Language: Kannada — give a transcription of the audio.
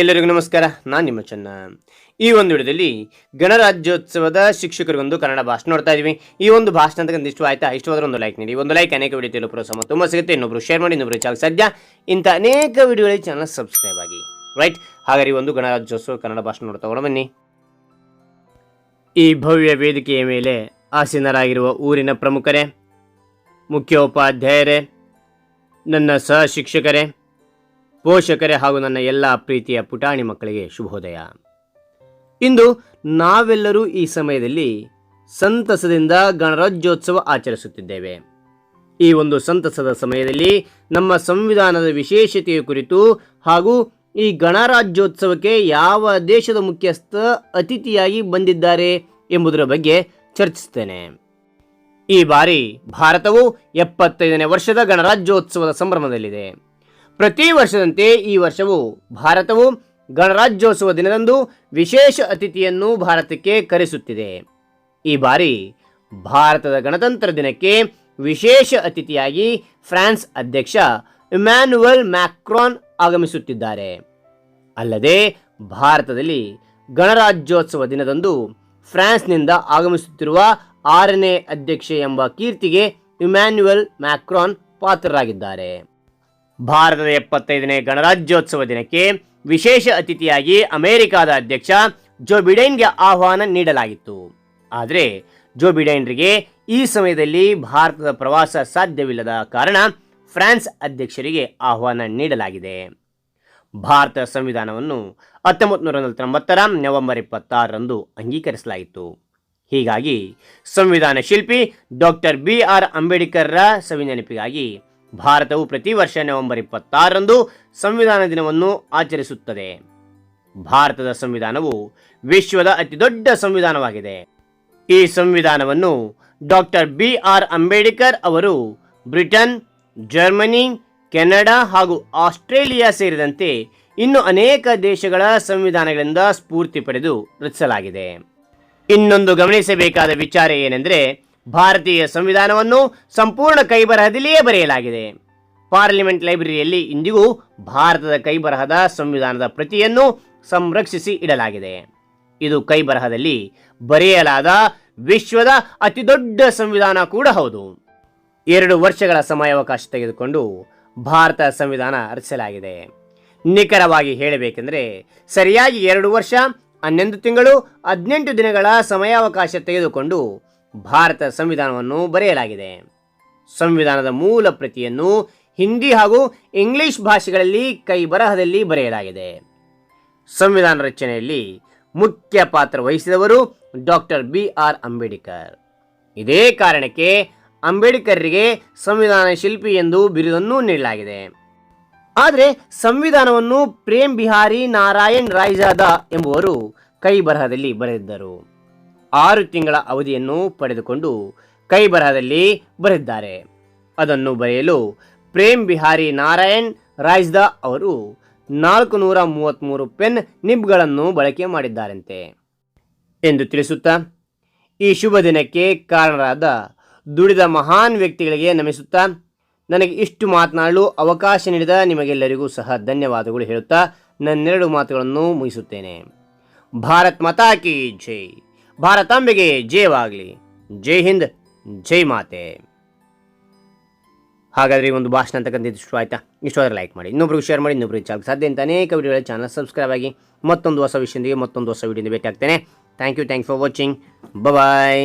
ಎಲ್ಲರಿಗೂ ನಮಸ್ಕಾರ. ನಾನು ನಿಮ್ಮ ಚೆನ್ನ. ಈ ಒಂದು ವಿಡಿಯೋದಲ್ಲಿ ಗಣರಾಜ್ಯೋತ್ಸವದ ಶಿಕ್ಷಕರಿಗೊಂದು ಕನ್ನಡ ಭಾಷಣ ನೋಡ್ತಾ ಇದ್ದೀವಿ ಈ ಒಂದು ಭಾಷಣ ಅಂತ ಇಷ್ಟು ಆಯ್ತಾ ಇಷ್ಟವಾದ್ರೆ ಒಂದು ಲೈಕ್ ನೀಡಿ. ಒಂದು ಲೈಕ್ ಅನೇಕ ವಿಡಿಯೋ ತಿಳಿಯಲು ಪ್ರೋತ್ಸಾಹ ತುಂಬ ಸಿಗುತ್ತೆ. ಇನ್ನೊಬ್ರು ಶೇರ್ ಮಾಡಿ, ಇನ್ನೊಬ್ರು ಚಾನಲ್ ಸದ್ಯ ಇಂಥ ಅನೇಕ ವಿಡಿಯೋಗಳಿಗೆ ಚಾನಲ್ ಸಬ್ಸ್ಕ್ರೈಬ್ ಆಗಿ. ರೈಟ್ ಹಾಗಾದ್ರೆ ಒಂದು ಗಣರಾಜ್ಯೋತ್ಸವ ಕನ್ನಡ ಭಾಷಣ ನೋಡ್ತಾ ಹೋಗೋಣ ಬನ್ನಿ. ಈ ಭವ್ಯ ವೇದಿಕೆಯ ಮೇಲೆ ಆಸೀನರಾಗಿರುವ ಊರಿನ ಪ್ರಮುಖರೇ, ಮುಖ್ಯೋಪಾಧ್ಯಾಯರೇ, ನನ್ನ ಸಹ ಶಿಕ್ಷಕರೇ ಪೋಷಕರೇ ಹಾಗೂ ನನ್ನ ಎಲ್ಲ ಪ್ರೀತಿಯ ಪುಟಾಣಿ ಮಕ್ಕಳಿಗೆ ಶುಭೋದಯ. ಇಂದು ನಾವೆಲ್ಲರೂ ಈ ಸಮಯದಲ್ಲಿ ಸಂತಸದಿಂದ ಗಣರಾಜ್ಯೋತ್ಸವ ಆಚರಿಸುತ್ತಿದ್ದೇವೆ. ಈ ಒಂದು ಸಂತಸದ ಸಮಯದಲ್ಲಿ ನಮ್ಮ ಸಂವಿಧಾನದ ವಿಶೇಷತೆಯ ಕುರಿತು ಹಾಗೂ ಈ ಗಣರಾಜ್ಯೋತ್ಸವಕ್ಕೆ ಯಾವ ದೇಶದ ಮುಖ್ಯಸ್ಥ ಅತಿಥಿಯಾಗಿ ಬಂದಿದ್ದಾರೆ ಎಂಬುದರ ಬಗ್ಗೆ ಚರ್ಚಿಸುತ್ತೇನೆ. ಈ ಬಾರಿ ಭಾರತವು ಎಪ್ಪತ್ತೈದನೇ ವರ್ಷದ ಗಣರಾಜ್ಯೋತ್ಸವದ ಸಂಭ್ರಮದಲ್ಲಿದೆ. ಪ್ರತಿ ವರ್ಷದಂತೆ ಈ ವರ್ಷವೂ ಭಾರತವು ಗಣರಾಜ್ಯೋತ್ಸವ ದಿನದಂದು ವಿಶೇಷ ಅತಿಥಿಯನ್ನು ಭಾರತಕ್ಕೆ ಕರೆಸುತ್ತಿದೆ. ಈ ಬಾರಿ ಭಾರತದ ಗಣತಂತ್ರ ದಿನಕ್ಕೆ ವಿಶೇಷ ಅತಿಥಿಯಾಗಿ ಫ್ರಾನ್ಸ್ ಅಧ್ಯಕ್ಷ ಇಮ್ಯಾನುವಲ್ ಮ್ಯಾಕ್ರಾನ್ ಆಗಮಿಸುತ್ತಿದ್ದಾರೆ. ಅಲ್ಲದೆ ಭಾರತದಲ್ಲಿ ಗಣರಾಜ್ಯೋತ್ಸವ ದಿನದಂದು ಫ್ರಾನ್ಸ್ನಿಂದ ಆಗಮಿಸುತ್ತಿರುವ ಆರನೇ ಅಧ್ಯಕ್ಷೆ ಎಂಬ ಕೀರ್ತಿಗೆ ಇಮ್ಯಾನ್ಯುವಲ್ ಮ್ಯಾಕ್ರಾನ್ ಪಾತ್ರರಾಗಿದ್ದಾರೆ. ಭಾರತದ ಎಪ್ಪತ್ತೈದನೇ ಗಣರಾಜ್ಯೋತ್ಸವ ದಿನಕ್ಕೆ ವಿಶೇಷ ಅತಿಥಿಯಾಗಿ ಅಮೆರಿಕಾದ ಅಧ್ಯಕ್ಷ ಜೋ ಬಿಡೈನ್ಗೆ ಆಹ್ವಾನ ನೀಡಲಾಗಿತ್ತು. ಆದರೆ ಜೋ ಬಿಡೈನ್ರಿಗೆ ಈ ಸಮಯದಲ್ಲಿ ಭಾರತದ ಪ್ರವಾಸ ಸಾಧ್ಯವಿಲ್ಲದ ಕಾರಣ ಫ್ರಾನ್ಸ್ ಅಧ್ಯಕ್ಷರಿಗೆ ಆಹ್ವಾನ ನೀಡಲಾಗಿದೆ. ಭಾರತ ಸಂವಿಧಾನವನ್ನು ಹತ್ತೊಂಬತ್ತು ನೂರ ನಲವತ್ತೊಂಬತ್ತರ ನವೆಂಬರ್ ಇಪ್ಪತ್ತಾರರಂದು ಅಂಗೀಕರಿಸಲಾಯಿತು. ಹೀಗಾಗಿ ಸಂವಿಧಾನ ಶಿಲ್ಪಿ ಡಾಕ್ಟರ್ ಬಿ ಆರ್ ಅಂಬೇಡ್ಕರ್ರ ಸವಿನೆನಪಿಗಾಗಿ ಭಾರತವು ಪ್ರತಿ ವರ್ಷ ನವೆಂಬರ್ ಇಪ್ಪತ್ತಾರರಂದು ಸಂವಿಧಾನ ದಿನವನ್ನು ಆಚರಿಸುತ್ತದೆ. ಭಾರತದ ಸಂವಿಧಾನವು ವಿಶ್ವದ ಅತಿದೊಡ್ಡ ಸಂವಿಧಾನವಾಗಿದೆ. ಈ ಸಂವಿಧಾನವನ್ನು ಡಾಕ್ಟರ್ ಬಿ ಆರ್ ಅಂಬೇಡ್ಕರ್ ಅವರು ಬ್ರಿಟನ್, ಜರ್ಮನಿ, ಕೆನಡಾ ಹಾಗೂ ಆಸ್ಟ್ರೇಲಿಯಾ ಸೇರಿದಂತೆ ಇನ್ನು ಅನೇಕ ದೇಶಗಳ ಸಂವಿಧಾನಗಳಿಂದ ಸ್ಫೂರ್ತಿ ಪಡೆದು ರಚಿಸಲಾಗಿದೆ. ಇನ್ನೊಂದು ಗಮನಿಸಬೇಕಾದ ವಿಚಾರ ಏನೆಂದರೆ ಭಾರತೀಯ ಸಂವಿಧಾನವನ್ನು ಸಂಪೂರ್ಣ ಕೈಬರಹದಲ್ಲಿಯೇ ಬರೆಯಲಾಗಿದೆ. ಪಾರ್ಲಿಮೆಂಟ್ ಲೈಬ್ರರಿಯಲ್ಲಿ ಇಂದಿಗೂ ಭಾರತದ ಕೈಬರಹದ ಸಂವಿಧಾನದ ಪ್ರತಿಯನ್ನು ಸಂರಕ್ಷಿಸಿ ಇಡಲಾಗಿದೆ. ಇದು ಕೈಬರಹದಲ್ಲಿ ಬರೆಯಲಾದ ವಿಶ್ವದ ಅತಿದೊಡ್ಡ ಸಂವಿಧಾನ ಕೂಡ ಹೌದು. ಎರಡು ವರ್ಷಗಳ ಸಮಯಾವಕಾಶ ತೆಗೆದುಕೊಂಡು ಭಾರತ ಸಂವಿಧಾನ ರಚಿಸಲಾಗಿದೆ. ನಿಖರವಾಗಿ ಹೇಳಬೇಕೆಂದರೆ ಸರಿಯಾಗಿ ಎರಡು ವರ್ಷ, ಹನ್ನೊಂದು ತಿಂಗಳು, ಹದಿನೆಂಟು ದಿನಗಳ ಸಮಯಾವಕಾಶ ತೆಗೆದುಕೊಂಡು ಭಾರತ ಸಂವಿಧಾನವನ್ನು ಬರೆಯಲಾಗಿದೆ. ಸಂವಿಧಾನದ ಮೂಲ ಪ್ರತಿಯನ್ನು ಹಿಂದಿ ಹಾಗೂ ಇಂಗ್ಲಿಷ್ ಭಾಷೆಗಳಲ್ಲಿ ಕೈ ಬರಹದಲ್ಲಿ ಬರೆಯಲಾಗಿದೆ. ಸಂವಿಧಾನ ರಚನೆಯಲ್ಲಿ ಮುಖ್ಯ ಪಾತ್ರ ವಹಿಸಿದವರು ಡಾಕ್ಟರ್ ಬಿ ಆರ್ ಅಂಬೇಡ್ಕರ್. ಇದೇ ಕಾರಣಕ್ಕೆ ಅಂಬೇಡ್ಕರ್ರಿಗೆ ಸಂವಿಧಾನ ಶಿಲ್ಪಿ ಎಂದು ಬಿರುದನ್ನು ನೀಡಲಾಗಿದೆ. ಆದರೆ ಸಂವಿಧಾನವನ್ನು ಪ್ರೇಮ್ ಬಿಹಾರಿ ನಾರಾಯಣ್ ರಾಯ್ಜಾದ ಎಂಬುವರು ಕೈ ಬರಹದಲ್ಲಿ ಬರೆದಿದ್ದರು. ಆರು ತಿಂಗಳ ಅವಧಿಯನ್ನು ಪಡೆದುಕೊಂಡು ಕೈ ಬರಹದಲ್ಲಿ ಬರೆದಿದ್ದಾರೆ. ಅದನ್ನು ಬರೆಯಲು ಪ್ರೇಮ್ ಬಿಹಾರಿ ನಾರಾಯಣ್ ರಾಜ್ದ ಅವರು ನಾಲ್ಕು ನೂರ ಮೂವತ್ತ್ಮೂರು ಪೆನ್ ನಿಬ್ಗಳನ್ನು ಬಳಕೆ ಮಾಡಿದ್ದಾರಂತೆ. ಎಂದು ತಿಳಿಸುತ್ತಾ, ಈ ಶುಭ ದಿನಕ್ಕೆ ಕಾರಣರಾದ ದುಡಿದ ಮಹಾನ್ ವ್ಯಕ್ತಿಗಳಿಗೆ ನಮಿಸುತ್ತಾ, ನನಗೆ ಇಷ್ಟು ಮಾತನಾಡಲು ಅವಕಾಶ ನೀಡಿದ ನಿಮಗೆಲ್ಲರಿಗೂ ಸಹ ಧನ್ಯವಾದಗಳು ಹೇಳುತ್ತಾ ನನ್ನೆರಡು ಮಾತುಗಳನ್ನು ಮುಗಿಸುತ್ತೇನೆ. ಭಾರತ್ ಮಾತಾ ಕಿ ಜೈ. ಭಾರತಾಂಬೆಗೆ ಜಯವಾಗಲಿ. ಜೈ ಹಿಂದ್, ಜೈ ಮಾತೆ. ಹಾಗಾದರೆ ಈ ಒಂದು ಭಾಷಣ ಅಂತಕ್ಕಂಥದ್ದು ಇಷ್ಟ ಆಯ್ತಾ? ಇಷ್ಟವಾದ್ರೆ ಲೈಕ್ ಮಾಡಿ. ಇನ್ನೊಬ್ರಿಗೆ ಶೇರ್ ಮಾಡಿ, ಇನ್ನೊಬ್ರಿಗೆ ಚಾಲ್ ಸಾಧ್ಯ ಅಂತ ಅನೇಕ ವಿಡಿಯೋಗಳ ಚಾನಲ್ ಸಬ್ಸ್ಕ್ರೈಬ್ ಆಗಿ ಮತ್ತೊಂದು ಹೊಸ ವಿಷಯದೊಂದಿಗೆ ಮತ್ತೊಂದು ಹೊಸ ವಿಡಿಯೋದಿಂದ ಭೇಟಿ ಆಗ್ತೇನೆ thank you thank for watching bye